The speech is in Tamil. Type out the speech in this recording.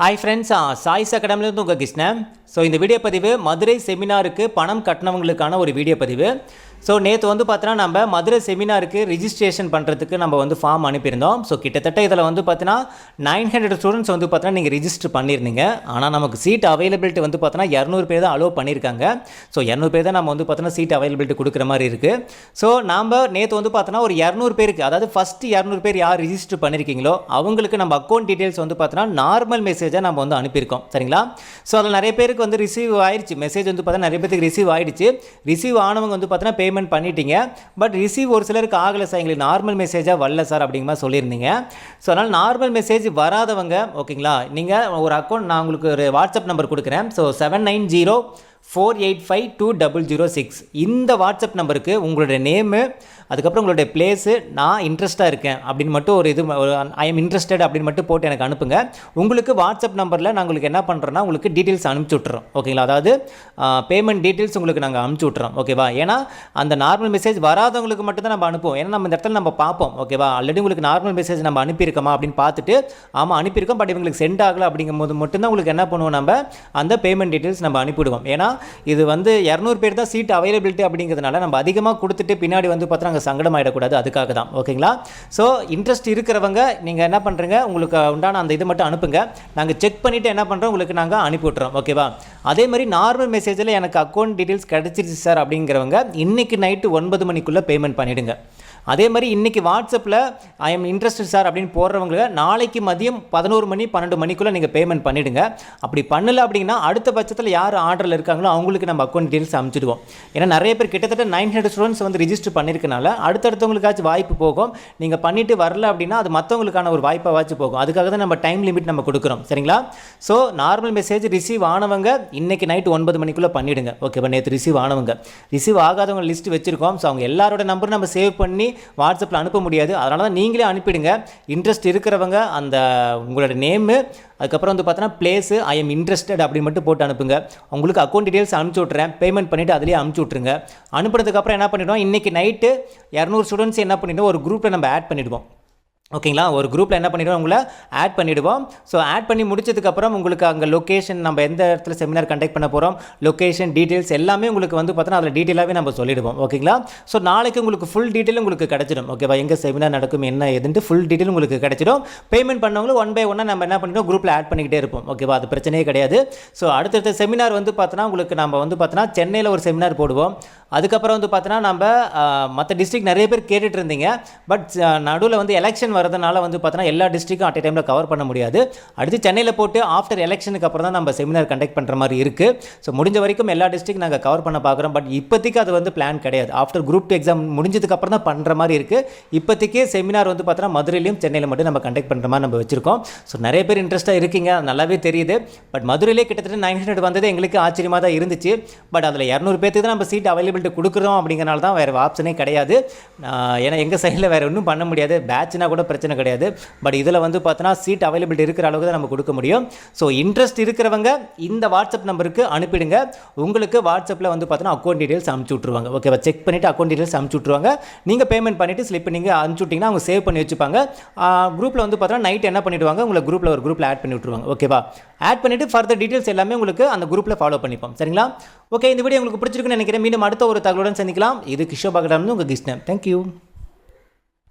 ஹாய் ஃப்ரெண்ட்ஸ் சாய்ஸ் அகாடமிலேருந்து உங்கள் கிருஷ்ணன். ஸோ இந்த வீடியோ பதிவு மதுரை செமினாருக்கு பணம் கட்டினவங்களுக்கான ஒரு வீடியோ பதிவு. ஸோ நேற்று வந்து பார்த்தீங்கன்னா நம்ம மதுரை செமினாருக்கு ரிஜிஸ்ட்ரேஷன் பண்ணுறதுக்கு நம்ம வந்து ஃபார்ம் அனுப்பியிருந்தோம். ஸோ கிட்டத்தட்ட இதில் வந்து பார்த்தீங்கன்னா நைன் ஹண்ட்ரட் ஸ்டூடெண்ட்ஸ் வந்து பார்த்தீங்கன்னா நீங்கள் ரிஜிஸ்டர் பண்ணியிருந்தீங்க. ஆனால் நமக்கு சீட் அவைலபிலிட்டி வந்து பார்த்தீங்கன்னா இரநூறு பேர் தான் அலோவ் பண்ணியிருக்காங்க. ஸோ இரநூறு பேர் தான் நம்ம வந்து பார்த்தீங்கன்னா சீட் அவைலபிலிட்டி கொடுக்குற மாதிரி இருக்குது ஸோ நாம் நேற்று வந்து பார்த்தோன்னா ஒரு இரநூறு பேருக்கு அதாவது ஃபஸ்ட்டு இரநூறு பேர் யார் ரிஜிஸ்டர் பண்ணியிருக்கீங்களோ அவங்களுக்கு நம்ம அக்கௌண்ட் டீட்டெயில்ஸ் வந்து பார்த்தோன்னா நார்மல் மெசேஜை நம்ம வந்து அனுப்பியிருக்கோம். சரிங்களா? ஸோ அதில் நிறைய பேருக்கு வந்து ரிசீவ் ஆயிடுச்சு மெசேஜ் வந்து பார்த்தீங்கன்னா நிறைய பேருக்கு ரிசீவ் ஆயிடுச்சு. ரிசீவ் ஆனவங்க வந்து பார்த்தோன்னா பேமெண்ட் பண்ணிட்டீங்க. பட் ரிசீவ் ஒரு சிலருக்கு ஆகலை சார் எங்களுக்கு நார்மல் மெசேஜாக வரல சார் அப்படிங்கிற மாதிரி சொல்லியிருந்தீங்க. ஸோ அதனால் நார்மல் மெசேஜ் வராதவங்க ஓகேங்களா நீங்கள் ஒரு அக்கௌண்ட் நான் உங்களுக்கு ஒரு வாட்ஸ்அப் நம்பர் கொடுக்குறேன். So seven nine zero four eight five two double zero six இந்த வாட்ஸ்அப் நம்பருக்கு உங்களுடைய நேமு அதுக்கப்புறம் உங்களுடைய பிளேஸு நான் இன்ட்ரெஸ்ட்டாக இருக்கேன் அப்படின்னு மட்டும் ஒரு இது ஐ எம் இன்ட்ரெஸ்டட் அப்படின்னு மட்டும் போட்டு எனக்கு அனுப்புங்க. உங்களுக்கு வாட்ஸ்அப் நம்பரில் நாங்கள் உங்களுக்கு என்ன பண்ணுறோன்னா உங்களுக்கு டீட்டெயில்ஸ் அனுப்பிச்சி விட்றோம் ஓகேங்களா அதாவது பேமெண்ட் டீட்டெயில்ஸ் உங்களுக்கு நாங்கள் அனுப்பிச்சி விட்றோம் ஓகேவா ஏன்னா அந்த நார்மல் மெசேஜ் வராதவங்களுக்கு மட்டும் தான் நம்ம அனுப்புவோம். ஏன்னா நம்ம இந்த இடத்துல நம்ம பார்ப்போம். ஓகேவா ஆல்ரெடி உங்களுக்கு நார்மல் மெசேஜ் நம்ம அனுப்பியிருக்கோமா அப்படின்னு பார்த்துட்டு ஆமாம் அனுப்பியிருக்கோம் பட் இவங்களுக்கு சென்ட் ஆகலை அப்படிங்கும்போது மட்டும்தான் உங்களுக்கு என்ன பண்ணுவோம் நம்ம அந்த பேமெண்ட் டீட்டெயில்ஸ் நம்ம அனுப்பிவிடுவோம். ஏன்னா இது வந்து இரநூறு பேர் தான் சீட் அவைலபிலிட்டி அப்படிங்கிறதுனால நம்ம அதிகமாக கொடுத்துட்டு பின்னாடி வந்து பார்த்தா அங்கே சங்கடம் ஆகிடக்கூடாது அதுக்காக தான். ஓகேங்களா? ஸோ இன்ட்ரெஸ்ட் இருக்கிறவங்க நீங்கள் என்ன பண்ணுறீங்க உங்களுக்கு உண்டான அந்த இது மட்டும் அனுப்புங்க. நாங்கள் செக் பண்ணிவிட்டு என்ன பண்ணுறோம் உங்களுக்கு நாங்கள் அனுப்பி விட்றோம் ஓகேவா? அதே மாதிரி நார்மல் மெசேஜில் எனக்கு அக்கௌண்ட் டீட்டெயில்ஸ் கிடச்சிருச்சு சார் அப்படிங்கிறவங்க இன்றைக்கி நைட்டு ஒன்பது மணிக்குள்ளே பேமெண்ட் பண்ணிவிடுங்க அதே மாதிரி இன்றைக்கி வாட்ஸ்அப்பில் ஐ எம் இன்ட்ரெஸ்டட் சார் அப்படின்னு போடுறவங்களுக்கு நாளைக்கு மதியம் பதினோரு மணி பன்னெண்டு மணிக்குள்ளே நீங்கள் பேமெண்ட் பண்ணிவிடுங்க அப்படி பண்ணல அப்படின்னா அடுத்த பட்சத்தில் யார் ஆர்டரில் இருக்காங்களோ அவங்களுக்கு நம்ம அக்கௌண்ட் டீட்டெயில்ஸ் அமைச்சிடுவோம். ஏன்னா நிறைய பேர் கிட்டத்தட்ட நைன் ஹண்ட்ரட் ஸ்டூடெண்ட்ஸ் வந்து ரிஜிஸ்டர் பண்ணியிருக்கனால அடுத்தடுத்தவங்களுக்காச்சும் வாய்ப்பு போகும். நீங்கள் பண்ணிவிட்டு வரல அப்படின்னா அது மற்றவங்களுக்கான ஒரு வாய்ப்பாகவாச்சும் போகும். அதுக்காக தான் நம்ம டைம் லிமிட் நம்ம கொடுக்குறோம். சரிங்களா? ஸோ நார்மல் மெசேஜ் ரிசீவ் ஆனவங்க இன்றைக்கி நைட்டு ஒன்பது மணிக்குள்ளே பண்ணிவிடுங்க ஓகேவா நேற்று ரிசீவ் ஆனவங்க. ரிசீவ் ஆகாதவங்க லிஸ்ட் வச்சுருக்கோம். ஸோ அவங்க எல்லாரோட நம்பரும் நம்ம சேவ் பண்ணி வாட்ஸ்அப்பில் அனுப்ப முடியாது. அதனால தான் நீங்களே அனுப்பிடுங்க. இன்ட்ரெஸ்ட் இருக்கிறவங்க அந்த உங்களோட நேமு அதுக்கப்புறம் வந்து பார்த்தோன்னா பிளேஸு ஐ எம் இன்ட்ரெஸ்டட் அப்படின்னு மட்டும் போட்டு அனுப்புங்க. உங்களுக்கு அக்கௌண்ட் டீட்டெயில்ஸ் அனுப்பிச்சி விட்றேன் பேமெண்ட் பண்ணிவிட்டு அதிலே அனுப்பிச்சி விட்ருங்க அனுப்புனதுக்கப்புறம் என்ன பண்ணிவிடுவோம் இன்றைக்கி நைட்டு இரநூறு ஸ்டூடெண்ட்ஸ் என்ன பண்ணிவிடுவோம் ஒரு குரூப்பில் நம்ம ஆட் பண்ணிவிடுவோம் ஓகேங்களா? ஒரு குரூப்பில் என்ன பண்ணிடுவோம்? உங்களை ஆட் பண்ணிவிடுவோம் ஸோ ஆட் பண்ணி முடிச்சதுக்கப்புறம் உங்களுக்கு அங்கே லொக்கேஷன் நம்ம எந்த இடத்துல செமினார் கண்டக்ட் பண்ண போகிறோம் லொக்கேஷன் டீட்டெயில்ஸ் எல்லாமே உங்களுக்கு வந்து பார்த்தோன்னா அதில் டீட்டெயிலாகவே நம்ம சொல்லிடுவோம். ஓகேங்களா? ஸோ நாளைக்கு உங்களுக்கு ஃபுல் டீட்டெயில் உங்களுக்கு கிடச்சிடும். ஓகேவா எங்கே செமினார் நடக்கும் என்ன எதுன்ட்டு ஃபுல் டீட்டெயில் உங்களுக்கு கிடச்சிடும். பேமெண்ட் பண்ணவங்களும் ஒன் பை ஒன்னாக நம்ம என்ன பண்ணிடுவோம்? குரூப்பில் ஆட் பண்ணிக்கிட்டே இருப்போம். ஓகேவா அது பிரச்சனையே கிடையாது. ஸோ அடுத்தடுத்த செமினார் வந்து பார்த்தோன்னா உங்களுக்கு நம்ம வந்து பார்த்தோன்னா சென்னையில் ஒரு செமினார் போடுவோம். அதுக்கப்புறம் வந்து பார்த்தோன்னா நம்ம மற்ற டிஸ்ட்ரிக்ட் நிறைய பேர் கேட்டுட்டு இருந்தீங்க பட் நடுவில் வந்து எலெக்ஷன் வரதுனால வந்து பார்த்தோன்னா எல்லா டிஸ்ட்ரிக்கும் அட் டைமில் கவர் பண்ண முடியாது. அடுத்து சென்னையில் போட்டு ஆஃப்டர் எலெக்ஷனுக்கு அப்புறம் தான் நம்ம செமினார் கண்டக்ட் பண்ணுற மாதிரி இருக்குது ஸோ முடிஞ்ச வரைக்கும் எல்லா டிஸ்ட்ரிக்ட் நாங்கள் கவர் பண்ண பார்க்குறோம் பட் இப்போதைக்கு அது வந்து பிளான் கிடையாது. ஆஃப்டர் குரூப் டூ எக்ஸாம் முடிஞ்சதுக்கு அப்புறம் தான் பண்ணுற மாதிரி இருக்குது இப்போதைக்கே செமினார் வந்து பார்த்தோன்னா மதுரையிலையும் சென்னையில் மட்டும் நம்ம கண்டக்ட் பண்ணுற மாதிரி நம்ம வச்சுருக்கோம். ஸோ நிறைய பேர் இன்ட்ரெஸ்ட்டாக இருக்கீங்க. நல்லாவே தெரியுது. பட் மதுரையிலே கிட்டத்தட்ட நைன் ஹண்ட்ரட் வந்தது எங்களுக்கு ஆச்சரியமாக தான் இருந்துச்சு. பட் அதில் இரநூறு பேருக்கு தான் நம்ம சீட் அவைலபிள் அவைலபிலிட்டி கொடுக்குறோம் அப்படிங்கிறனால தான் வேறு ஆப்ஷனே கிடையாது. ஏன்னா எங்கள் சைடில் வேறு ஒன்றும் பண்ண முடியாது. பேட்ச்னா கூட பிரச்சனை கிடையாது. பட் இதில் வந்து பார்த்தோன்னா சீட் அவைலபிலிட்டி இருக்கிற அளவுக்கு தான் நம்ம கொடுக்க முடியும். ஸோ இன்ட்ரெஸ்ட் இருக்கிறவங்க இந்த வாட்ஸ்அப் நம்பருக்கு அனுப்பிடுங்க. உங்களுக்கு வாட்ஸ்அப்பில் வந்து பார்த்தோன்னா அக்கௌண்ட் டீட்டெயில்ஸ் அனுப்பிச்சி விட்ருவாங்க ஓகேவா செக் பண்ணிவிட்டு அக்கௌண்ட் டீட்டெயில்ஸ் அனுப்பிச்சி விட்ருவாங்க நீங்கள் பேமெண்ட் பண்ணிவிட்டு ஸ்லிப் நீங்கள் அனுப்பிச்சி விட்டிங்கன்னா அவங்க சேவ் பண்ணி வச்சுப்பாங்க. குரூப்பில் வந்து பார்த்தோன்னா நைட் என்ன பண்ணிவிடுவாங்க உங்களை குரூப்பில் ஒரு குரூப்பில் ஆட் பண்ணி விட்ருவாங்க ஓகேவா ஆட் பண்ணிவிட்டு ஃபர்தர் டீட்டெயில்ஸ் எல்லாமே உங்களுக்கு அந்த குரூப்பில் ஃபாலோ பண்ணிப்போம். சரிங்களா? ஓகே இந்த வீடியோ உங்களுக்கு பிடிச்சிருக்குன்னு நினைக்கிறேன். மீண்டும் அடுத்த ஒரு தகவலுடன் சந்திக்கலாம். இது கிஷோபாகடான்னு உங்கள் கிருஷ்ணன் தேங்க்யூ